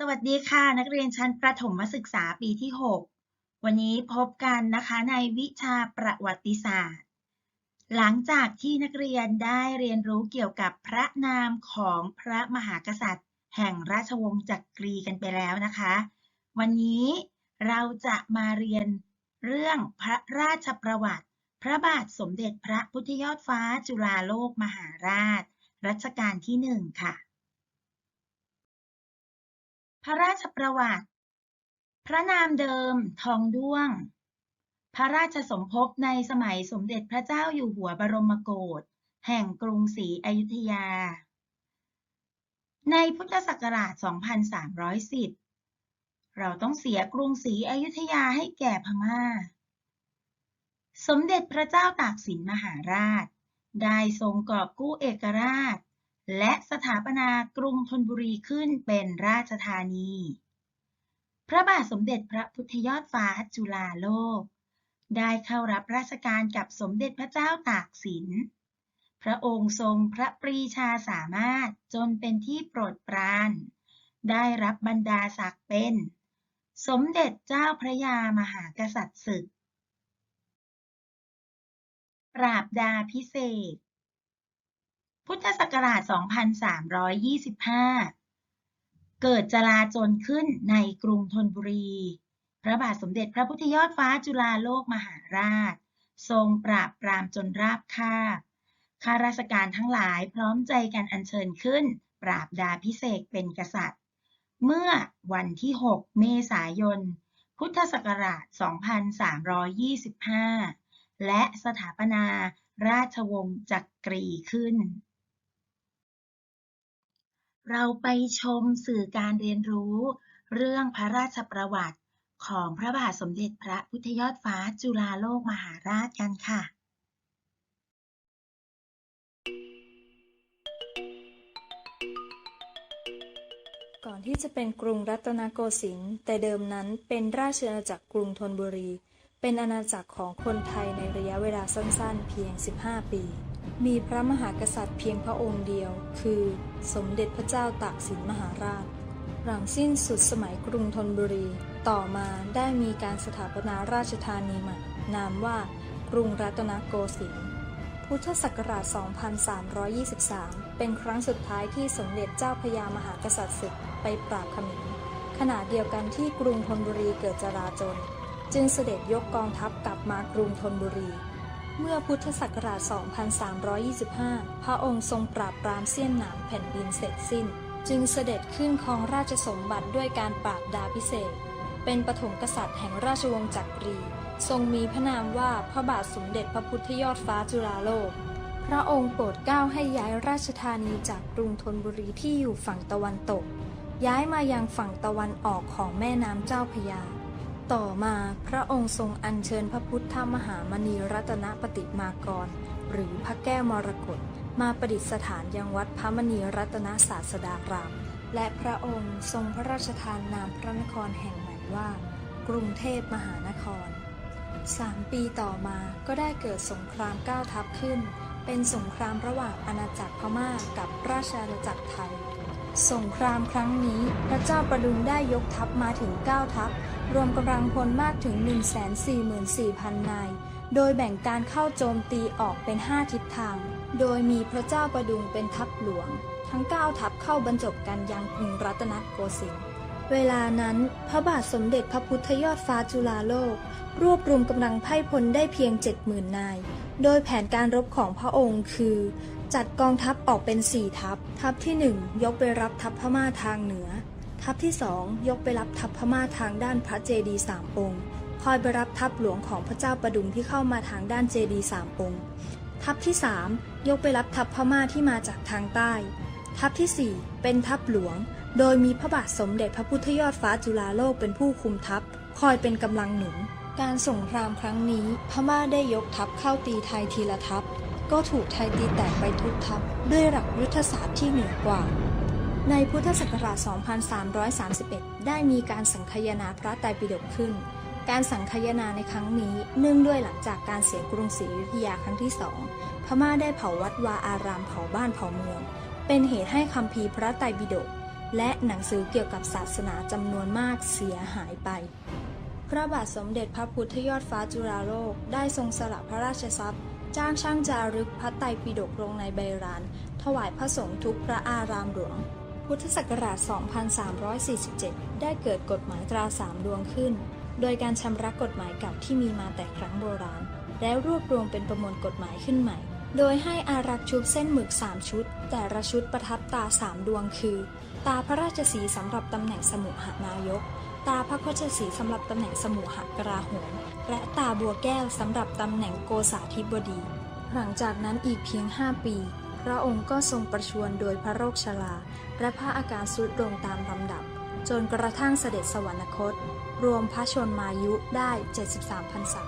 สวัสดีค่ะ นักเรียนชั้นประถมศึกษาปีที่ 6 วันนี้พบกันนะคะในวิชาประวัติศาสตร์ หลังจากที่นักเรียนได้เรียนรู้เกี่ยวกับพระนามของพระมหากษัตริย์ แห่งราชวงศ์จักรีกันไปแล้วนะคะ วันนี้เราจะมาเรียนเรื่องพระราชประวัติ พระบาทสมเด็จพระพุทธยอดฟ้าจุฬาโลกมหาราช รัชกาลที่หนึ่งค่ะ ระราชประวัติ พระนามเดิม ทองด้วง พระราชสมภพในสมัยสมเด็จพระเจ้าอยู่หัวบรมโกศ แห่งกรุงศรีอยุธยา ในพุทธศักราช 2310 เราต้องเสียกรุงศรีอยุธยาให้แก่พม่า สมเด็จพระเจ้าตากสินมหาราช ได้ทรงกอบกู้เอกราช และสถาปนากรุงธนบุรีขึ้นเป็นราชธานี พระบาทสมเด็จพระพุทธยอดฟ้าจุฬาโลก ได้เข้ารับราชการกับสมเด็จพระเจ้าตากสิน พระองค์ทรงพระปรีชาสามารถจนเป็นที่โปรดปราน ได้รับบรรดาศักดิ์เป็น สมเด็จเจ้าพระยามหากษัตริย์ศึก ปราบดาพิเศษ พุทธศักราช 2325 เกิดจลาจลขึ้นในกรุงธนบุรี พระบาทสมเด็จพระพุทธยอดฟ้าจุฬาโลกมหาราช ทรงปราบปรามจนราบคาบข้าราชการทั้งหลายพร้อมใจกันอัญเชิญขึ้น ปราบดาพิเศษเป็นกษัตริย์ เมื่อวันที่ 6 เมษายน พุทธศักราช 2325 และสถาปนาราชวงศ์จักรีขึ้น เราไปชมสื่อการเรียนรู้ เรื่องพระราชประวัติของพระบาทสมเด็จพระพุทธยอดฟ้าจุฬาโลกมหาราชกันค่ะ ก่อนที่จะเป็นกรุงรัตนโกสินทร์แต่เดิมนั้นเป็นราชอาณาจักรกรุงธนบุรี เป็นอาณาจักรของคนไทยในระยะเวลาสั้นๆ เพียง 15 ปี มีพระมหากษัตริย์เพียงพระองค์เดียว คือสมเด็จพระเจ้าตากสินมหาราช หลังสิ้นสุดสมัยกรุงธนบุรี ต่อมาได้มีการสถาปนาราชธานีใหม่นามว่ากรุงรัตนโกสินทร์ พุทธศักราช 2323 เป็นครั้งสุดท้ายที่สมเด็จเจ้าพระยามหากษัตริย์ศึกไปปราบขมรขณะเดียวกันที่กรุงธนบุรีเกิดจราจน จึงเสด็จยกกองทัพกลับมากรุงธนบุรี เมื่อพุทธศักราช 2325 พระองค์ทรงปราบปรามเสี้ยนหนามแผ่นดินเสร็จสิ้น จึงเสด็จขึ้นครองราชสมบัติด้วยการปราบดาพิเศษ เป็นปฐมกษัตริย์แห่งราชวงศ์จักรี ทรงมีพระนามว่าพระบาทสมเด็จพระพุทธยอดฟ้าจุฬาโลก พระองค์โปรดเกล้าให้ย้ายราชธานีจากกรุงธนบุรีที่อยู่ฝั่งตะวันตก ย้ายมายังฝั่งตะวันออกของแม่น้ำเจ้าพระยา ต่อมาพระองค์ทรงอัญเชิญพระพุทธมหามณีรัตนปฏิมากร หรือพระแก้วมรกตมาประดิษฐานยังวัดพระมณีรัตนศาสดาราม และพระองค์ทรงพระราชทานนามพระนครแห่งใหม่ว่า กรุงเทพมหานครสามปีต่อมาก็ได้เกิดสงครามเก้าทัพขึ้น เป็นสงครามระหว่างอาณาจักรพม่ากับราชอาณาจักรไทย สงครามครั้งนี้พระเจ้าประดุงได้ยกทัพมาถึง9ทัพ รวมกำลังพลมากถึง 144,000 นาย โดยแบ่งการเข้าโจมตีออกเป็น 5 ทิศทาง โดยมีพระเจ้าประดุงเป็นทัพหลวง ทั้ง 9 ทัพเข้าบรรจบกันยังกรุงรัตนโกสินทร์เวลานั้น พระบาทสมเด็จพระพุทธยอดฟ้าจุฬาโลก รวบรวมกำลังไพ่พลได้เพียง 70,000 นาย โดยแผนการรบของพระองค์คือ จัดกองทัพออกเป็น 4 ทัพ ทัพที่ 1 ยกไปรับทัพพม่าทางเหนือ ทัพที่2ยกไปรับทัพพม่าทางด้านพระเจดีสามองค์ คอยไปรับทัพหลวงของพระเจ้าประดุงที่เข้ามาทางด้านเจดีสามองค์ ทัพที่3ยกไปรับทัพพม่าที่มาจากทางใต้ ทัพที่สี่เป็นทัพหลวง โดยมีพระบาทสมเด็จพระพุทธยอดฟ้าจุฬาโลกเป็นผู้คุมทัพ คอยเป็นกำลังหนุน การสงครามครั้งนี้พม่าได้ยกทัพเข้าตีไทยทีละทัพ ก็ถูกไทยตีแตกไปทุกทัพด้วยหลักยุทธศาสตร์ที่เหนือกว่า ในพุทธศักราช 2331 ได้มีการสังคายนาพระไตรปิฎกขึ้น การสังคายนาในครั้งนี้เนื่องด้วยหลังจากการเสียกรุงศรีอยุธยาครั้งที่สองพม่าได้เผาวัดวาอารามเผาบ้านเผาเมือง เป็นเหตุให้คัมภีร์พระไตรปิฎกและหนังสือเกี่ยวกับศาสนาจำนวนมากเสียหายไป พระบาทสมเด็จพระพุทธยอดฟ้าจุฬาโลกได้ทรงสละพระราชทรัพย์ จ้างช่างจารึกพระไตรปิฎกลงในใบราน ถวายพระสงฆ์ทุกพระอารามหลวง พุทธศักราช 2347 ได้เกิดกฎหมายตราสามดวงขึ้น โดยการชำระกฎหมายเก่าที่มีมาแต่ครั้งโบราณ แล้วรวบรวมเป็นประมวลกฎหมายขึ้นใหม่ โดยให้อารักชุบเส้นหมึก 3 ชุด แต่ละชุดประทับตา 3 ดวงคือ ตาพระราชสีสำหรับตำแหน่งสมุหนายก ตาพระโคชสีสำหรับตำแหน่งสมุหกราหมและตาบัวแก้วสำหรับตำแหน่งโกษาธิบดี หลังจากนั้นอีกเพียง 5 ปี พระองค์ก็ทรงประชวรโดยพระโรคชราและพระอาการสุดลงตามลำดับ จนกระทั่งเสด็จสวรรคต รวมพระชนมายุได้ 73พรรษา